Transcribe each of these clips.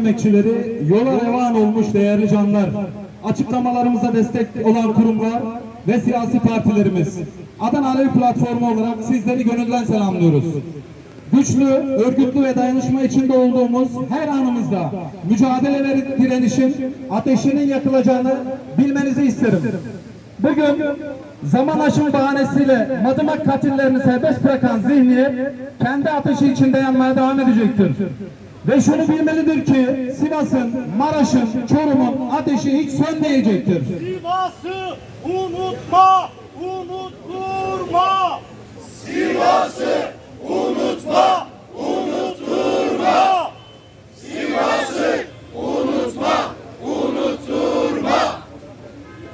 emekçileri yola revan olmuş değerli canlar. Açıklamalarımıza destek olan kurumlar ve siyasi partilerimiz. Adana Alevi Platformu olarak sizleri gönülden selamlıyoruz. Güçlü, örgütlü ve dayanışma içinde olduğumuz her anımızda mücadele ve direnişin ateşinin yakılacağını bilmenizi isterim. Bugün zaman aşımı bahanesiyle madımak katillerini serbest bırakan zihniyet kendi ateşi içinde yanmaya devam edecektir. Ve şunu bilmelidir ki Sivas'ın, Maraş'ın, Çorum'un ateşi hiç sönmeyecektir. Sivas'ı unutma, unutturma. Sivas'ı unutma, unutturma.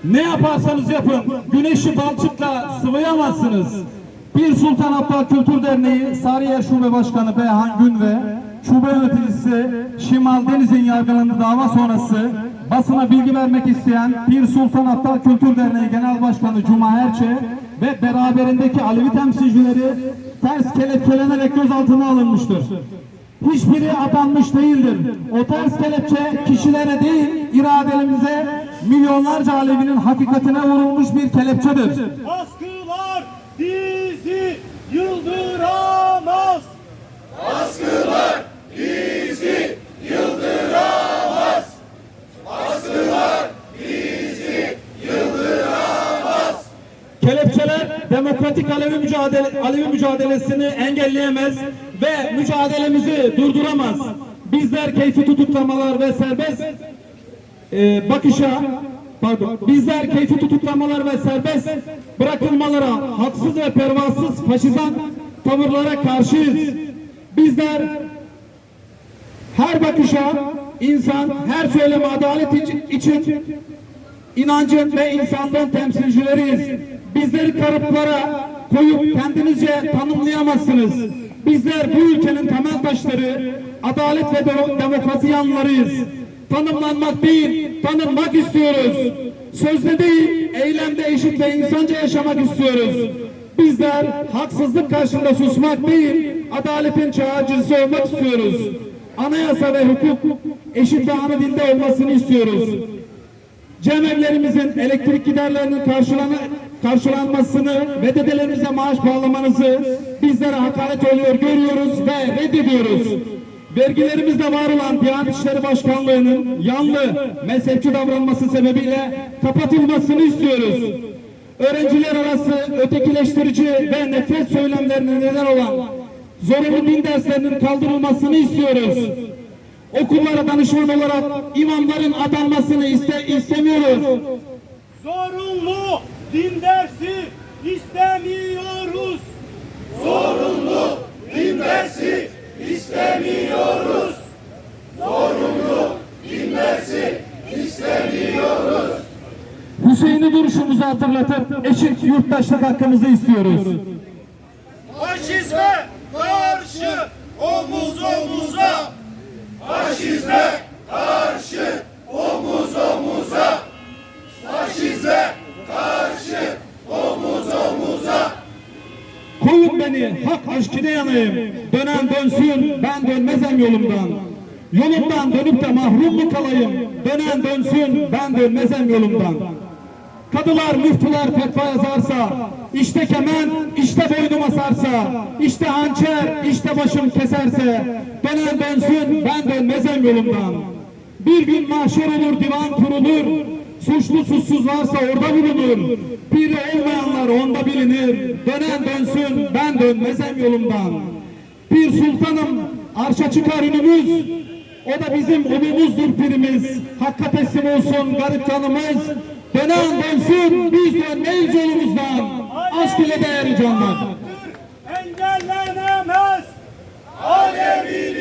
Ne yaparsanız yapın, güneşi balçıkla sıvayamazsınız. Bir Sultan Abdal Kültür Derneği Sarıyer Şube Başkanı Beyhan Gün ve Şube Yöneticisi Şimal Deniz'in yargılandığı dava sonrası basına bilgi vermek isteyen Bir Sultan Abdal Kültür Derneği Genel Başkanı Cuma Erçe ve beraberindeki Alevi temsilcileri ters kelepçelenerek gözaltına alınmıştır. Hiçbiri atanmış değildir. O ters kelepçe kişilere değil, iradelerimize milyonlarca Alevinin hakikatine vurulmuş bir kelepçedir. Baskılar bizi yıldıramaz. Demokratik Alevi mücadele Alevi mücadelesini engelleyemez ve mücadelemizi durduramaz. Bizler keyfi tutuklamalar ve serbest e, bakışa pardon bizler keyfi tutuklamalar ve serbest bırakılmalara haksız ve pervasız faşizan tavırlara karşıyız. Bizler her bakışa insan, her söyleme adalet için- inancın ve insanlığın temsilcileriyiz. Bizleri kalıplara koyup kendinizce tanımlayamazsınız. Bizler bu ülkenin temel taşları, adalet ve de- demokrasi yanlarıyız. Tanımlanmak değil, tanınmak istiyoruz. Sözde değil, eylemde eşit ve insanca yaşamak istiyoruz. Bizler haksızlık karşısında susmak değil, adaletin çağcısı olmak istiyoruz. Anayasa ve hukuk eşit ve ana dilde olmasını istiyoruz. Cemevlerimizin elektrik giderlerinin karşılana, karşılanmasını ve dedelerimize maaş bağlamanızı bizlere hakaret oluyor görüyoruz ve reddediyoruz. Vergilerimizde var olan Diyanet İşleri Başkanlığı'nın yanlı mezhepçi davranması sebebiyle kapatılmasını istiyoruz. Öğrenciler arası ötekileştirici ve nefret söylemlerine neden olan zorunlu din derslerinin kaldırılmasını istiyoruz. Okullara danışman olarak imamların atanmasını iste, istemiyoruz. Zorunlu din dersi istemiyoruz. Zorunlu din dersi istemiyoruz. Hüseyin'i duruşumuzu hatırlatıp eşit yurttaşlık hakkımızı istiyoruz. Faşizme karşı omuz Koyun beni hak aşkına yanayım. Dönen dönsün ben dönmezem yolumdan. Yolumdan dönüp de mahrum mu kalayım? Dönen dönsün ben dönmezem yolumdan. Kadılar, müftüler fetva yazarsa, işte kemen, işte boynuma sarsa, işte hançer, işte başım keserse, dönen dönsün ben dönmezem yolumdan. Bir gün mahşer olur, divan kurulur, Suçlu suçsuz varsa orada bulunur. Biri olmayanlar onda bilinir. Dönen dönsün ben dönmezem yolumdan. Bir sultanım arşa çıkar ünümüz. O da bizim umumuzdur birimiz. Hakka teslim olsun garip canımız. Dönen dönsün biz dönmeyiz yolumuzdan. Aşk ile değerli canlar. Engellenemez. Alevi.